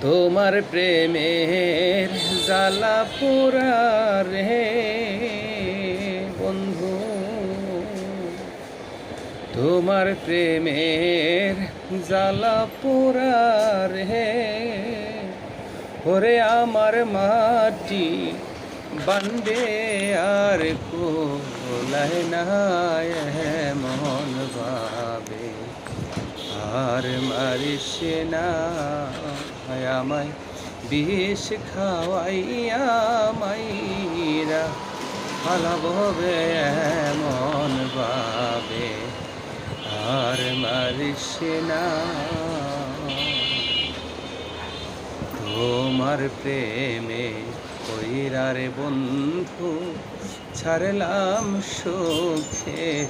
তোমার প্রেমের জ্বালা পোড়া রে বন্ধু। তোমার প্রেমের জ্বালা পোড়া রে ওরে আমার মাটি বান্ডে আর কোলায় না মন ভাবে আর মারিস না। আমায়, বিষ খাওয়াইয়া মাইরা ভালোভাবে মন ভাবে। আর মারিস না। তোমার প্রেমে কইরারে বন্ধু, ছাড়লাম সুখে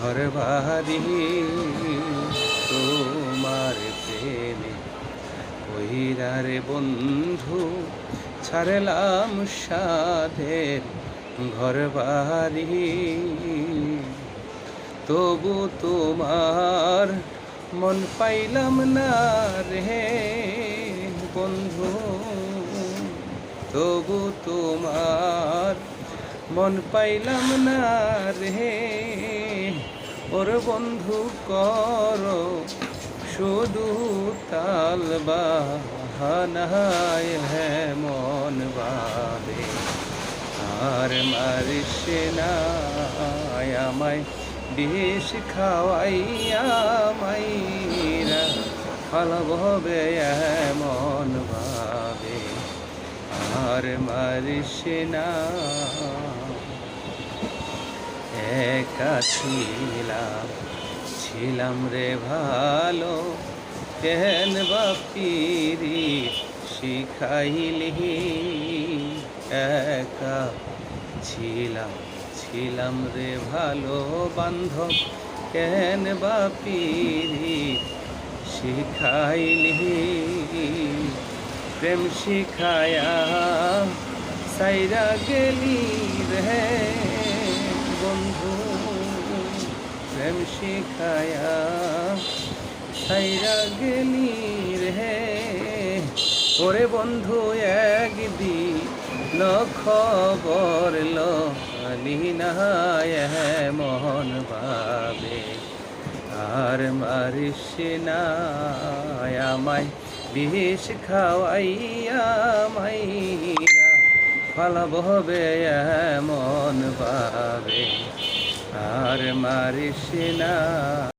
ঘর বাড়ি। তোমার প্রেমে কইরারে বন্ধু ছাড়লাম সাধের ঘর বাড়ি তবু তোমার মন পাইলাম না রে বন্ধু। তবু তোমার মন পাইলাম না রে ওর বন্ধু কর, শুধু তাল বাহানায় হ্যাঁ মন বাবে আর মারিস না, আমায় বিষ খাওয়াইয়া মাইরা ভালোভাবে মন ভাবে আর মারিস না একা ছিলাম ছিলাম রে ভালো। কেন বাপিরি শিখাইলি? একা ছিলাম ছিলাম রে ভালো বান্ধব। কেন বাপিরি শিখাইলি? প্রেম শিখায়া সাইরা গেলি রে বন্ধু প্রেম শিখায়া সাইরা গেলি ওরে বন্ধু, একদিন খবর লি না মন ভাবে। আর মারিস না আমায়, বিষ খাওয়াইয়া মাইরা। ভালোভাবে মন পাবে আর মারিস না।